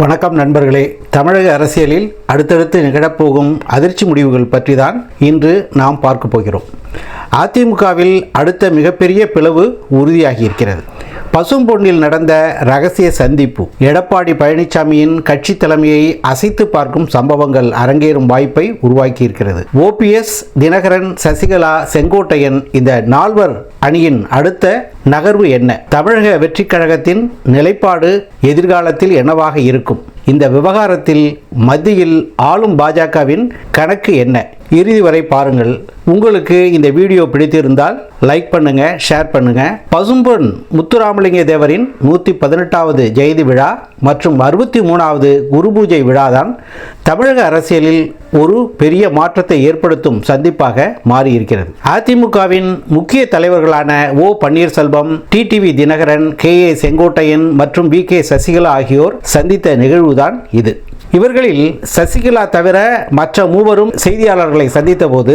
வணக்கம் நண்பர்களே. தமிழக அரசியலில் அடுத்தடுத்து நிகழப்போகும் அதிர்ச்சி முடிவுகள் பற்றி தான் இன்று நாம் பார்க்க போகிறோம். அதிமுகவில் அடுத்த மிகப்பெரிய பிளவு உறுதியாகி இருக்கிறது. பசும்பொன்னில் நடந்த ரகசிய சந்திப்பு. எடப்பாடி பழனிசாமியின் கட்சி தலைமையை அசைத்து பார்க்கும் சம்பவங்கள் அரங்கேறும் வாய்ப்பை உருவாக்கியிருக்கிறது. ஓபிஎஸ் தினகரன் சசிகலா செங்கோட்டையன் இந்த நால்வர் அணியின் அடுத்த நகர்வு என்ன? தமிழக வெற்றிக் கழகத்தின் நிலைப்பாடு எதிர்காலத்தில் என்னவாக இருக்கும்? இந்த விவகாரத்தில் மத்தியில் ஆளும் பாஜகவின் கணக்கு என்ன? இறுதி வரை பாருங்கள். உங்களுக்கு இந்த வீடியோ பிடித்திருந்தால் லைக் பண்ணுங்க ஷேர் பண்ணுங்க. பசும்பொன் முத்துராமலிங்க தேவரின் நூற்றி பதினெட்டாவது ஜெயந்தி விழா மற்றும் அறுபத்தி மூணாவது குரு பூஜை விழாதான் தமிழக அரசியலில் ஒரு பெரிய மாற்றத்தை ஏற்படுத்தும் சந்திப்பாக மாறியிருக்கிறது. அதிமுகவின் முக்கிய தலைவர்களான O Panneerselvam TTV Dhinakaran K A Sengottaiyan மற்றும் வி கே சசிகலா ஆகியோர் சந்தித்த நிகழ்வுதான் இது. இவர்களில் சசிகலா தவிர மற்ற மூவரும் செய்தியாளர்களை சந்தித்த போது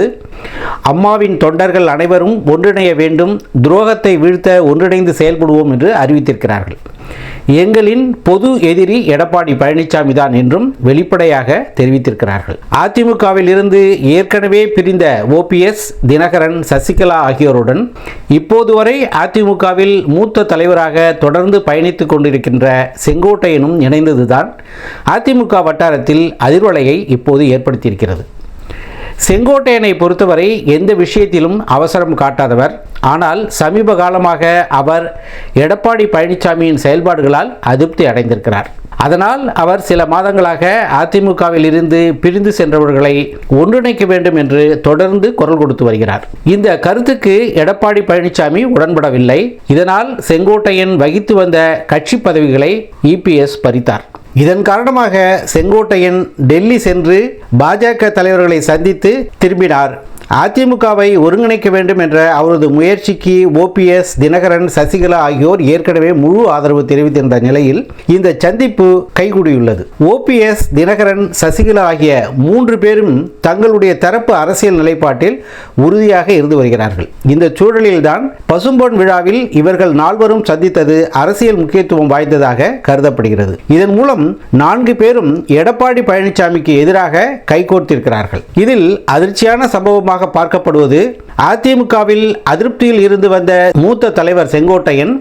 அம்மாவின் தொண்டர்கள் அனைவரும் ஒன்றிணைய வேண்டும் துரோகத்தை வீழ்த்த ஒன்றிணைந்து செயல்படுவோம் என்று அறிவித்திருக்கிறார்கள். எங்களின் பொது எதிரி எடப்பாடி பழனிசாமி தான் என்றும் வெளிப்படையாக தெரிவித்திருக்கிறார்கள். அதிமுகவில் இருந்து ஏற்கனவே பிரிந்த ஓபிஎஸ் தினகரன் சசிகலா ஆகியோருடன் இப்போது வரை அதிமுகவில் மூத்த தலைவராக தொடர்ந்து பயணித்துக் கொண்டிருக்கின்ற செங்கோட்டையனும் இணைந்ததுதான் அதிமுக வட்டாரத்தில் அதிர்வலையை இப்போது ஏற்படுத்தியிருக்கிறது. செங்கோட்டையனை பொறுத்தவரை எந்த விஷயத்திலும் அவசரம் காட்டாதவர் ஆனால் சமீப காலமாக அவர் எடப்பாடி பழனிசாமியின் செயல்பாடுகளால் அதிருப்தி அடைந்திருக்கிறார். அதனால் அவர் சில மாதங்களாக அதிமுகவில் இருந்து பிரிந்து சென்றவர்களை ஒன்றிணைக்க வேண்டும் என்று தொடர்ந்து குரல் கொடுத்து வருகிறார். இந்த கருத்துக்கு எடப்பாடி பழனிசாமி உடன்படவில்லை. இதனால் செங்கோட்டையன் வகித்து வந்த கட்சி பதவிகளை இபிஎஸ் பறித்தார். இதன் காரணமாக செங்கோட்டையன் டெல்லி சென்று பாஜக தலைவர்களை சந்தித்து திரும்பினார் அதிமுகவை ஒருங்கிணைக்க வேண்டும் என்ற அவரது முயற்சிக்கு ஓபிஎஸ் தினகரன் சசிகலா ஆகியோர் ஏற்கனவே முழு ஆதரவு தெரிவித்திருந்த நிலையில் இந்த சந்திப்பு கைகூடியுள்ளது. ஓபிஎஸ் தினகரன் சசிகலா ஆகிய மூன்று பேரும் தங்களுடைய தரப்பு அரசியல் நிலைப்பாட்டில் உறுதியாக இருந்து வருகிறார்கள். இந்த சூழலில்தான் பசும்பொன் விழாவில் இவர்கள் நால்வரும் சந்தித்தது அரசியல் முக்கியத்துவம் வாய்ந்ததாக கருதப்படுகிறது. இதன் மூலம் நான்கு பேரும் எடப்பாடி பழனிசாமிக்கு எதிராக கைகோர்த்திருக்கிறார்கள். இதில் அதிர்ச்சியான சம்பவமாக பார்க்கப்படுவது அதிமுகவில் அதிருப்தியில் இருந்து வந்த மூத்த தலைவர் செங்கோட்டையன்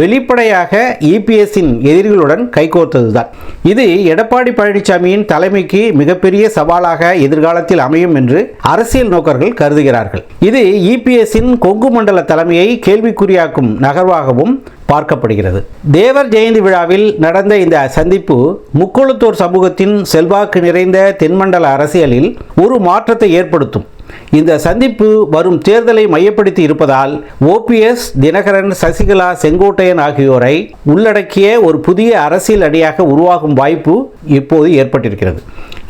வெளிப்படையாக இபிஎஸ்ஸின் எதிரிகளுடன் கைகோர்த்ததுதான். இது எடப்பாடி பழனிசாமியின் தலைமைக்கு மிகப்பெரிய சவாலாக எதிர்காலத்தில் அமையும் என்று அரசியல் நோக்கர்கள் கருதுகிறார்கள். இது இபிஎஸ்ஸின் கொங்கு மண்டல தலைமையை கேள்விக்குறியாக்கும் நகர்வாகவும் பார்க்கப்படுகிறது. தேவர் ஜெயந்தி விழாவில் நடந்த இந்த சந்திப்பு முக்குளத்தூர் சமூகத்தின் செல்வாக்கு நிறைந்த தென்மண்டல அரசியலில் ஒரு மாற்றத்தை ஏற்படுத்தும். இந்த சந்திப்பு வரும் தேர்தலை மையப்படுத்தி இருப்பதால் ஓபிஎஸ் தினகரன் சசிகலா செங்கோட்டையன் ஆகியோரை உள்ளடக்கிய ஒரு புதிய அரசியல் அணியாக உருவாகும் வாய்ப்பு இப்போது ஏற்பட்டிருக்கிறது.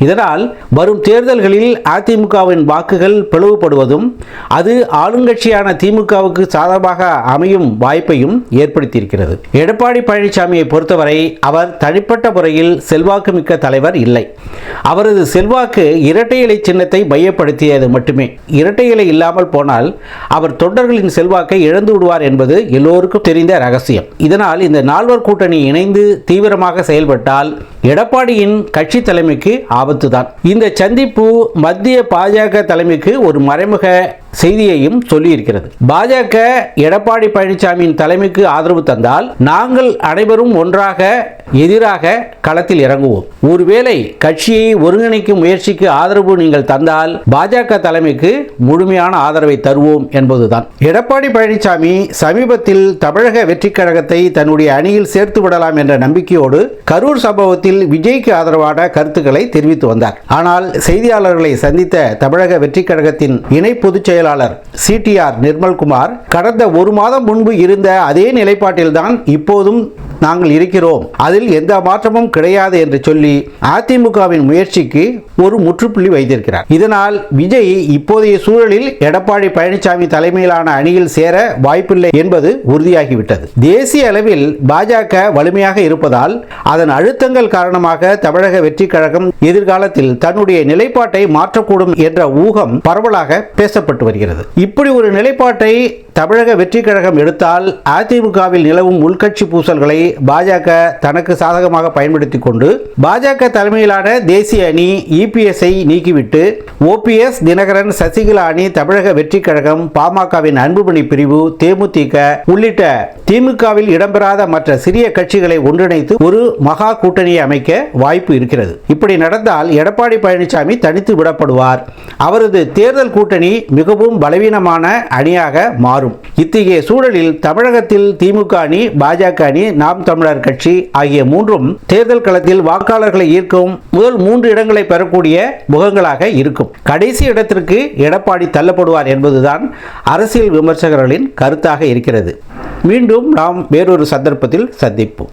இதனால் வரும் தேர்தல்களில் அதிமுகவின் வாக்குகள் பிளவுபடுவதும் அது ஆளுங்கட்சியான திமுகவுக்கு சாதகமாக அமையும் வாய்ப்பையும் ஏற்படுத்தியிருக்கிறது. எடப்பாடி பழனிசாமியை பொறுத்தவரை அவர் தனிப்பட்ட முறையில் செல்வாக்கு மிக்க தலைவர் இல்லை. அவரது செல்வாக்கு இரட்டை இலை சின்னத்தை மையப்படுத்தியது மட்டுமே. இரட்டை இலை இல்லாமல் போனால் அவர் தொண்டர்களின் செல்வாக்கை இழந்து விடுவார் என்பது எல்லோருக்கும் தெரிந்த ரகசியம். இதனால் இந்த நால்வர் கூட்டணி இணைந்து தீவிரமாக செயல்பட்டால் எடப்பாடியின் கட்சி தலைமைக்கு ஆபத்து தான் இந்த சந்திப்பு மத்திய பாஜக தலைமைக்கு ஒரு மறைமுக செய்தியையும் சொல்லியிருக்கிறது. பாஜக எடப்பாடி பழனிசாமியின் தலைமைக்கு ஆதரவு தந்தால் நாங்கள் அனைவரும் ஒன்றாக எதிராக களத்தில் இறங்குவோம். ஒருவேளை கட்சியை ஒருங்கிணைக்கும் முயற்சிக்கு ஆதரவு நீங்கள் தந்தால் பாஜக தலைமைக்கு முழுமையான ஆதரவை தருவோம் என்பதுதான். எடப்பாடி பழனிசாமி சமீபத்தில் தமிழக வெற்றிக் கழகத்தை தன்னுடைய அணியில் சேர்த்து விடலாம் என்ற நம்பிக்கையோடு கரூர் சம்பவத்தில் விஜய்க்கு ஆதரவான கருத்துக்களை தெரிவித்து வந்தார். ஆனால் செய்தியாளர்களை சந்தித்த தமிழக வெற்றிக் கழகத்தின் இணை பொதுச் செயலாளர் சிடிஆர் நிர்மல்குமார் கடந்த ஒரு மாதம் முன்பு இருந்த அதே நிலைப்பாட்டில்தான் இப்போதும் நாங்கள் இருக்கிறோம். அதில் எந்த மாற்றமும் கிடையாது என்று சொல்லி அதிமுகவின் முயற்சிக்கு ஒரு முற்றுப்புள்ளி வைத்திருக்கிறார். இதனால் விஜய் இப்போதைய சூழலில் எடப்பாடி பழனிசாமி தலைமையிலான அணியில் சேர வாய்ப்பில்லை என்பது உறுதியாகிவிட்டது. தேசிய அளவில் பாஜக வலிமையாக இருப்பதால் அதன் அழுத்தங்கள் காரணமாக தமிழக வெற்றி கழகம் எதிர்காலத்தில் தன்னுடைய நிலைப்பாட்டை மாற்றக்கூடும் என்ற ஊகம் பரவலாக பேசப்பட்டு வருகிறது. இப்படி ஒரு நிலைப்பாட்டை தமிழக வெற்றி கழகம் எடுத்தால் அதிமுகவில் நிலவும் உள்கட்சி பூசல்களை பாஜக தனக்கு சாதகமாக பயன்படுத்தி கொண்டு பாஜக தலைமையிலான தேசிய அணி இபிஎஸ்ஐ நீக்கிவிட்டு ஓபிஎஸ் தினகரன் சசிகலா அணி தமிழக வெற்றி கழகம் பாமகவின் அன்புமணி பிரிவு தேமுதிக உள்ளிட்ட திமுகவில் இடம்பெறாத மற்ற சிறிய கட்சிகளை ஒன்றிணைத்து ஒரு மகா கூட்டணியை அமைக்க வாய்ப்பு இருக்கிறது. இப்படி நடந்தால் எடப்பாடி பழனிசாமி தனித்து விடப்படுவார். அவரது தேர்தல் கூட்டணி மிகவும் பலவீனமான அணியாக மாறும். இத்தகைய சூழலில் தமிழகத்தில் திமுக அணி பாஜக அணி நாம் தமிழர் கட்சி ஆகிய மூன்றும் தேர்தல் களத்தில் வாக்காளர்களை ஈர்க்கும் முதல் மூன்று இடங்களை பெறக்கூடிய முகங்களாக இருக்கும். கடைசி இடத்திற்கு எடப்பாடி தள்ளப்படுவார் என்பதுதான் அரசியல் விமர்சகர்களின் கருத்தாக இருக்கிறது. மீண்டும் நாம் வேறொரு சந்தர்ப்பத்தில் சந்திப்போம்.